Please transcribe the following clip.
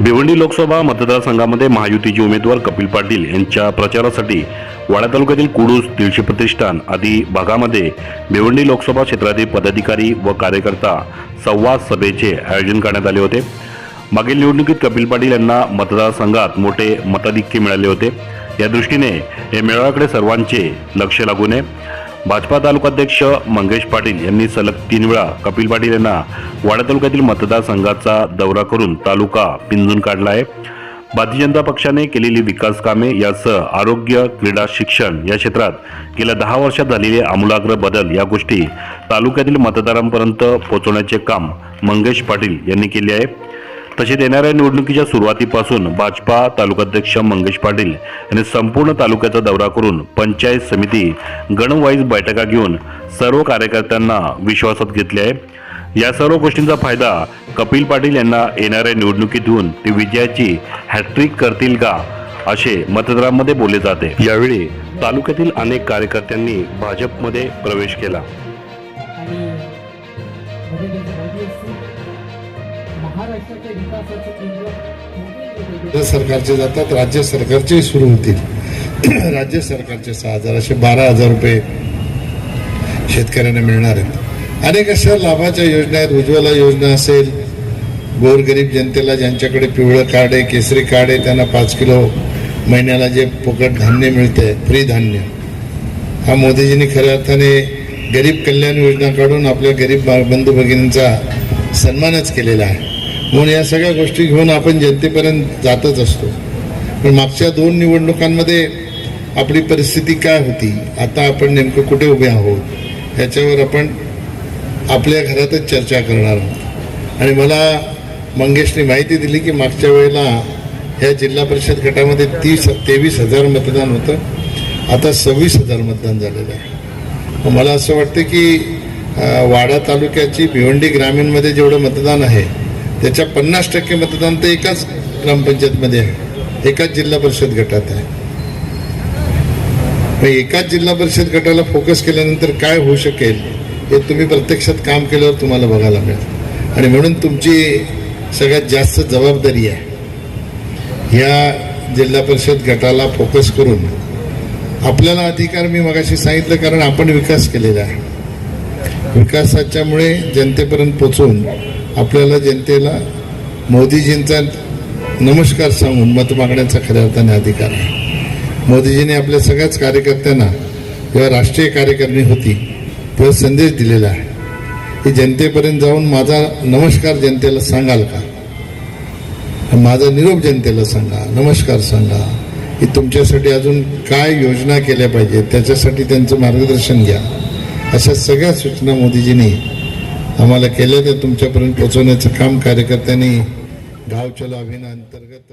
भिवंडी लोकसभा मतदारसंघामध्ये महायुतीचे उमेदवार कपिल पाटील यांच्या प्रचारासाठी वाडा तालुक्यातील कुडूस दीडशे प्रतिष्ठान आदी भागामध्ये भिवंडी लोकसभा क्षेत्रातील पदाधिकारी व कार्यकर्ता संवाद सभेचे आयोजन करण्यात आले होते. मागील निवडणुकीत कपिल पाटील यांना मतदारसंघात मोठे मताधिक्य मिळाले होते. या दृष्टीने या मेळाव्याकडे सर्वांचे लक्ष लागू नये भाजपा तालुकाध्यक्ष मंगेश पाटील यांनी सलग तीन वेळा कपिल पाटील यांना वाडा तालुक्यातील मतदारसंघाचा दौरा करून तालुका पिंजून काढला आहे. भारतीय जनता पक्षाने केलेली विकास कामे यासह आरोग्य क्रीडा शिक्षण या क्षेत्रात गेल्या दहा वर्षात झालेले आमूलाग्र बदल या गोष्टी तालुक्यातील मतदारांपर्यंत पोहोचवण्याचे काम मंगेश पाटील यांनी केले आहे. तसेच येणाऱ्या निवडणुकीच्या सुरुवातीपासून भाजपा तालुकाध्यक्ष मंगेश पाटील यांनी संपूर्ण तालुक्याचा दौरा करून पंचायत समिती गणवाईज बैठका घेऊन सर्व कार्यकर्त्यांना विश्वासात घेतले आहे. या सर्व गोष्टींचा फायदा कपिल पाटील यांना येणाऱ्या निवडणुकीतून ते विजयाची हॅट्रिक करतील का असे मतदारांमध्ये बोलले जाते. यावेळी तालुक्यातील अनेक कार्यकर्त्यांनी भाजपमध्ये प्रवेश केला. केंद्र सरकारचे जातात राज्य सरकारचे सुरू होतील. राज्य सरकारचे सहा हजार असे बारा हजार रुपये शेतकऱ्यांना मिळणार आहेत. अनेक अशा लाभाच्या योजना आहेत. उज्ज्वला योजना असेल गोरगरीब जनतेला ज्यांच्याकडे पिवळं कार्ड आहे केसरी कार्ड आहे त्यांना पाच किलो महिन्याला जे फुकट धान्य मिळते फ्री धान्य. हा मोदीजींनी खऱ्या अर्थाने गरीब कल्याण योजना काढून आपल्या गरीब बंधू भगिनींचा सन्मानच केलेला आहे. म्हणून या सगळ्या गोष्टी घेऊन आपण जनतेपर्यंत जातच असतो. पण मागच्या दोन निवडणुकांमध्ये आपली परिस्थिती काय होती? आता आपण नेमकं कुठे उभे आहोत? ह्याच्यावर आपण आपल्या घरातच चर्चा करणार आहोत. आणि मला मंगेशने माहिती दिली की मागच्या वेळेला ह्या जिल्हा परिषद गटामध्ये तीस तेवीस हजार मतदान होतं. आता सव्वीस हजार मतदान झालेलं आहे. मला असं वाटतं की वाडा तालुक्याची भिवंडी ग्रामीणमध्ये जेवढं मतदान आहे त्याच्या पन्नास टक्के मतदान तर एकाच ग्रामपंचायतमध्ये आहे. एकाच जिल्हा परिषद गटात आहे. मग एकाच जिल्हा परिषद गटाला फोकस केल्यानंतर काय होऊ शकेल हे तुम्ही प्रत्यक्षात काम केल्यावर तुम्हाला बघायला मिळेल. आणि म्हणून तुमची सगळ्यात जास्त जबाबदारी आहे. ह्या जिल्हा परिषद गटाला फोकस करून आपल्याला अधिकार मी मगाशी सांगितलं कारण आपण विकास केलेला आहे. विकासाच्यामुळे जनतेपर्यंत पोचून आपल्याला जनतेला मोदीजींचा नमस्कार सांगून मत मागण्याचा खऱ्या अर्थाने अधिकार आहे. मोदीजींनी आपल्या सगळ्याच कार्यकर्त्यांना जेव्हा राष्ट्रीय कार्यकारिणी होती तेव्हा संदेश दिलेला आहे. की जनतेपर्यंत जाऊन माझा नमस्कार जनतेला सांगाल का? माझा निरोप जनतेला सांगा नमस्कार सांगा की तुमच्यासाठी अजून काय योजना केल्या पाहिजेत त्याच्यासाठी त्यांचं मार्गदर्शन घ्या. अशा सगळ्या सूचना मोदीजींनी आम्हाला केल्या त्या तुमच्यापर्यंत पोहोचवण्याचं काम कार्यकर्त्यांनी गाव चलो अभियानाअंतर्गत